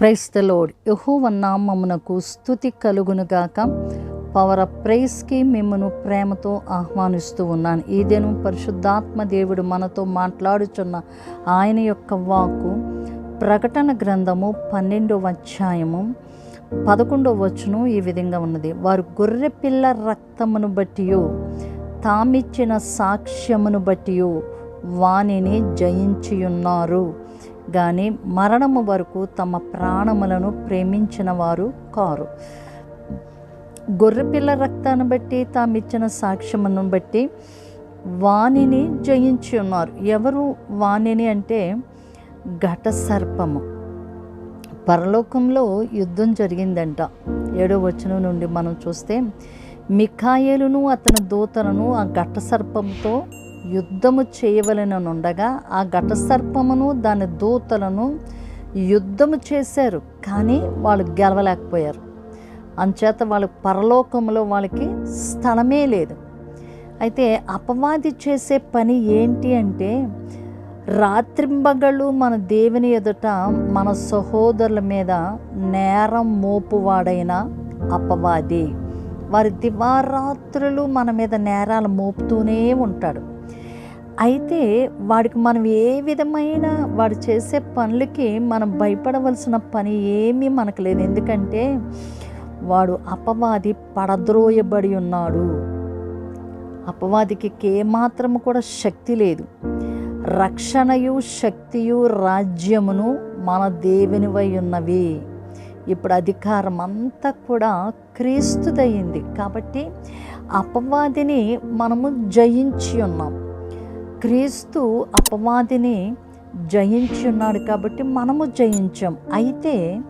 Price the load యహోవ నామమునకు స్థుతి కలుగునుగాక. పవర్ ఆఫ్ ప్రైస్కి మిమ్మను ప్రేమతో ఆహ్వానిస్తూ ఉన్నాను. ఈ దినం పరిశుద్ధాత్మ దేవుడు మనతో మాట్లాడుచున్న ఆయన యొక్క వాక్కు ప్రకటన గ్రంథము పన్నెండవ అధ్యాయము పదకొండవ వచనం ఈ విధంగా ఉన్నది. వారు గొర్రె పిల్ల రక్తమును బట్టియో తామిచ్చిన సాక్ష్యమును బట్టియో వానిని జయించియున్నారు. కానీ మరణము వరకు తమ ప్రాణములను ప్రేమించిన వారు కారు. గొర్రెపిల్ల రక్తాన్ని బట్టి తామిచ్చిన సాక్ష్యమును బట్టి వాణిని జయించి ఉన్నారు. ఎవరు వాణిని అంటే ఘట సర్పము పరలోకంలో యుద్ధం జరిగిందంట. ఏడో వచనం నుండి మనం చూస్తే మిఖాయేలును అతని దూతలను ఆ ఘట సర్పంతో యుద్ధము చేయవలననుండగా ఆ ఘట సర్పమును దాని దూతలను యుద్ధము చేశారు. కానీ వాళ్ళు గెలవలేకపోయారు. అంచేత వాళ్ళ పరలోకంలో వాళ్ళకి స్థలమే లేదు. అయితే అపవాది చేసే పని ఏంటి అంటే రాత్రింబగళ్ళు మన దేవుని ఎదుట మన సహోదరుల మీద నేరం మోపువాడైన అపవాది. వారి దివారాత్రులు మన మీద నేరాలు మోపుతూనే ఉంటాడు. అయితే వాడికి మనం ఏ విధమైన వాడు చేసే పనులకి మనం భయపడవలసిన పని ఏమీ మనకు లేదు. ఎందుకంటే వాడు అపవాది పడద్రోయబడి ఉన్నాడు. అపవాదికి ఏమాత్రము కూడా శక్తి లేదు. రక్షణయు శక్తియు రాజ్యమును మన దేవునివై ఉన్నవి. ఇప్పుడు అధికారం అంతా కూడా క్రీస్తుదయ్యింది కాబట్టి అపవాదిని మనము జయించి ఉన్నాం. క్రీస్తు అపవాదిని జయించి ఉన్నాడు కాబట్టి మనము జయించాం. అయితే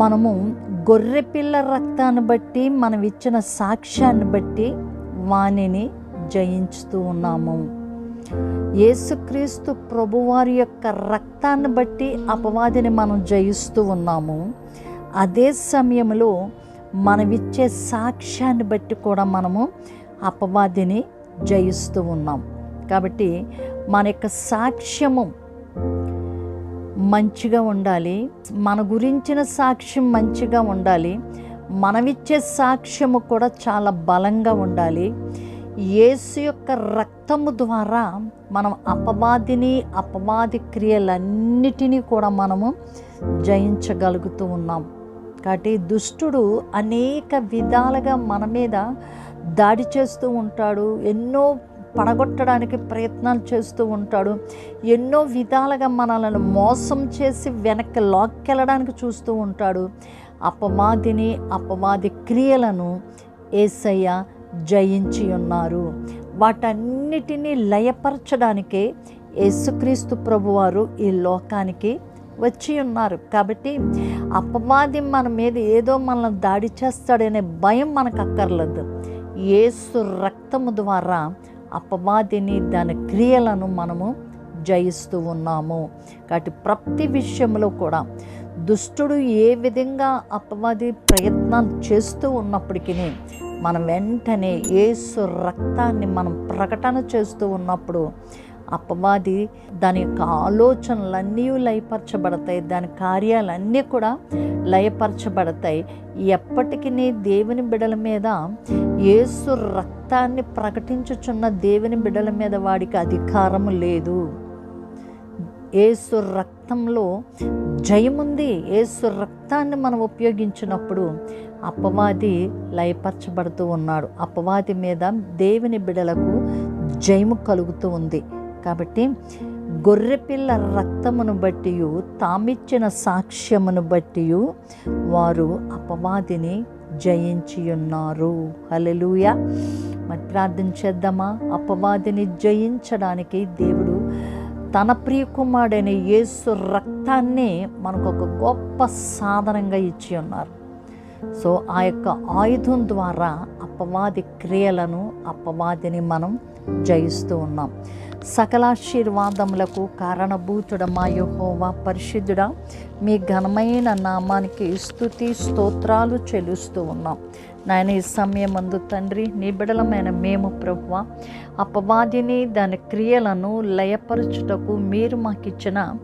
మనము గొర్రెపిల్ల రక్తాన్ని బట్టి మనం ఇచ్చిన సాక్ష్యాన్ని బట్టి వాణిని జయించుతూ ఉన్నాము. యేసుక్రీస్తు ప్రభువారి యొక్క రక్తాన్ని బట్టి అపవాదిని మనం జయిస్తూ ఉన్నాము. అదే సమయంలో మనమిచ్చే సాక్ష్యాన్ని బట్టి కూడా మనము అపవాదిని జయిస్తూ ఉన్నాం. కాబట్టి మన యొక్క సాక్ష్యము మంచిగా ఉండాలి. మన గురించిన సాక్ష్యం మంచిగా ఉండాలి. మనమిచ్చే సాక్ష్యము కూడా చాలా బలంగా ఉండాలి. యేసు యొక్క రక్తము ద్వారా మనం అపవాదిని అపవాది క్రియలన్నిటినీ కూడా మనము జయించగలుగుతూ ఉన్నాం. కాబట్టి దుష్టుడు అనేక విధాలుగా మన మీద దాడి చేస్తూ ఉంటాడు ఎన్నో పడగొట్టడానికి ప్రయత్నాలు చేస్తూ ఉంటాడు ఎన్నో విధాలుగా మనల్ని మోసం చేసి వెనక్కి లాక్కెళ్ళడానికి చూస్తూ ఉంటాడు. అపమాదిని అపమాది క్రియలను ఏసయ్య జయించి ఉన్నారు. వాటన్నిటినీ లయపరచడానికే యేసుక్రీస్తు ప్రభువారు ఈ లోకానికి వచ్చి ఉన్నారు. కాబట్టి అపమాది మన మీద ఏదో మనల్ని దాడి చేస్తాడనే భయం మనకు అక్కర్లేదు. ఏసు రక్తము ద్వారా అపవాదిని దాని క్రియలను మనము జయిస్తూ ఉన్నాము. కాబట్టి ప్రతి విషయంలో కూడా దుష్టుడు ఏ విధంగా అపవాది ప్రయత్నం చేస్తూ ఉన్నప్పటికీ మనం వెంటనే ఏసు రక్తాన్ని మనం ప్రకటన చేస్తూ ఉన్నప్పుడు అపవాది దాని యొక్క ఆలోచనలన్నీ లయపరచబడతాయి దాని కార్యాలన్నీ కూడా లయపరచబడతాయి. ఎప్పటికీ దేవుని బిడల మీద ఏసు రక్తాన్ని ప్రకటించుచున్న దేవుని బిడల మీద వాడికి అధికారం లేదు. ఏసు రక్తంలో జయముంది. ఏసు రక్తాన్ని మనం ఉపయోగించినప్పుడు అపవాది లయపరచబడుతూ ఉన్నాడు. అపవాది మీద దేవుని బిడలకు జయము కలుగుతూ ఉంది. కాబట్టి గొర్రెపిల్ల రక్తమును బట్టి తామిచ్చిన సాక్ష్యమును బట్టి వారు అపవాదిని జయించి ఉన్నారు హలెలుయ మరి ప్రార్థన చేద్దామా? అపవాదిని జయించడానికి దేవుడు తన ప్రియకుమారుడైన యేసు రక్తాన్ని మనకు ఒక గొప్ప సాధనంగా ఇచ్చి ఉన్నారు సో ఆ యొక్క ఆయుధం ద్వారా అపవాది క్రియలను అపవాదిని మనం జయిస్తూ ఉన్నాం. సకలాశీర్వాదములకు కారణభూతుడమా యహోవా పరిశుద్ధుడా మీ ఘనమైన నామానికి స్థుతి స్తోత్రాలు చెలుస్తూ ఉన్నాం. నాయన ఈ సమయం అందు తండ్రి నిబిడలమైన మేము ప్రభువ అపవాదిని దాని క్రియలను లయపరచుటకు మీరు మాకు ఇచ్చిన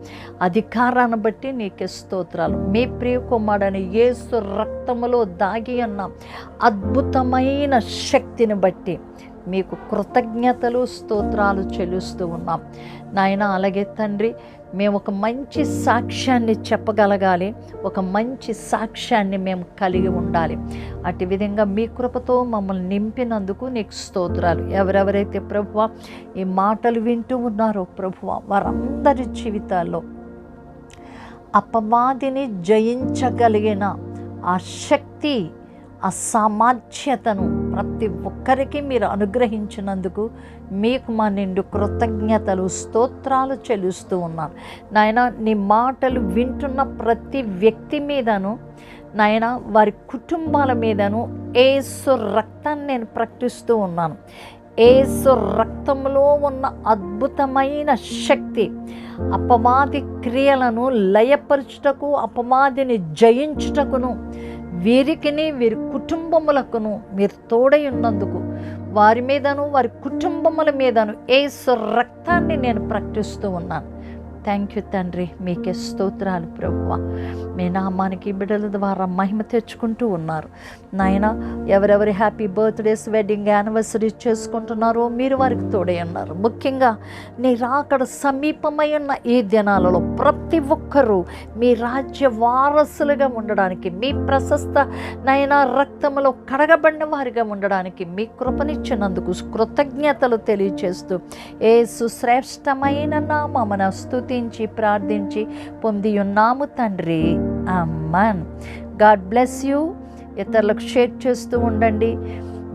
అధికారాన్ని బట్టి నీకే స్తోత్రాలు. మీ ప్రియ కుమారుడని ఏసు రక్తములో దాగి ఉన్న అద్భుతమైన శక్తిని బట్టి మీకు కృతజ్ఞతలు స్తోత్రాలు చెల్లిస్తూ ఉన్నాం. నాయన అలాగే తండ్రి మేము ఒక మంచి సాక్ష్యాన్ని చెప్పగలగాలి. ఒక మంచి సాక్ష్యాన్ని మేము కలిగి ఉండాలి. అటు విధంగా మీ కృపతో మమ్మల్ని నింపినందుకు నీకు స్తోత్రాలు. ఎవరెవరైతే ప్రభువ ఈ మాటలు వింటూ ఉన్నారో ప్రభువ వారందరి జీవితాల్లో అపవాదిని జయించగలిగిన ఆ శక్తి అసామర్థ్యతను ప్రతి ఒక్కరికి మీరు అనుగ్రహించినందుకు మీకు మా నిండు కృతజ్ఞతలు స్తోత్రాలు చెల్లిస్తూ ఉన్నాను. నాయన నీ మాటలు వింటున్న ప్రతి వ్యక్తి మీదను నాయన వారి కుటుంబాల మీదను ఏసు రక్తాన్ని నేను ప్రకటిస్తూ ఉన్నాను. ఏసు రక్తంలో ఉన్న అద్భుతమైన శక్తి అపమాది క్రియలను లయపరచుటకు అపమాదిని జయించుటకును వీరికిని వీరి కుటుంబములకును మీరు తోడై ఉన్నందుకు వారి మీదను వారి కుటుంబముల మీదను ఏసు రక్తాన్ని నేను ప్రకటిస్తూ ఉన్నాను. థ్యాంక్ యూ తండ్రి మీకే స్తోత్రాలు ప్రభువ. మీ నామానికి బిడ్డల ద్వారా మహిమ తెచ్చుకుంటూ ఉన్నారు. నాయన ఎవరెవరి హ్యాపీ బర్త్డేస్ వెడ్డింగ్ యానివర్సరీ చేసుకుంటున్నారో మీరు వారికి తోడే ఉన్నారు. ముఖ్యంగా నీ రాకడ సమీపమై ఉన్న ఈ దినాలలో ప్రతి ఒక్కరూ మీ రాజ్య వారసులుగా ఉండడానికి మీ ప్రశస్త నయన రక్తములో కడగబడిన వారిగా ఉండడానికి మీ కృపనిచ్చినందుకు కృతజ్ఞతలు తెలియచేస్తూ ఏ సుశ్రేష్టమైన నామన స్తుతించి ప్రార్థించి పొంది ఉన్నాము తండ్రి. Amen god bless you. ఇతరులకు షేర్ చేస్తూ ఉండండి.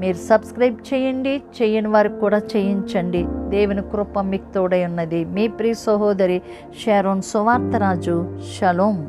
మీరు సబ్స్క్రైబ్ చేయండి. చేయని వారికి కూడా చేయించండి. దేవుని కృప మీకు తోడై ఉన్నది. మీ ప్రియ సహోదరి షారోన్ సువార్తరాజు. షలోం.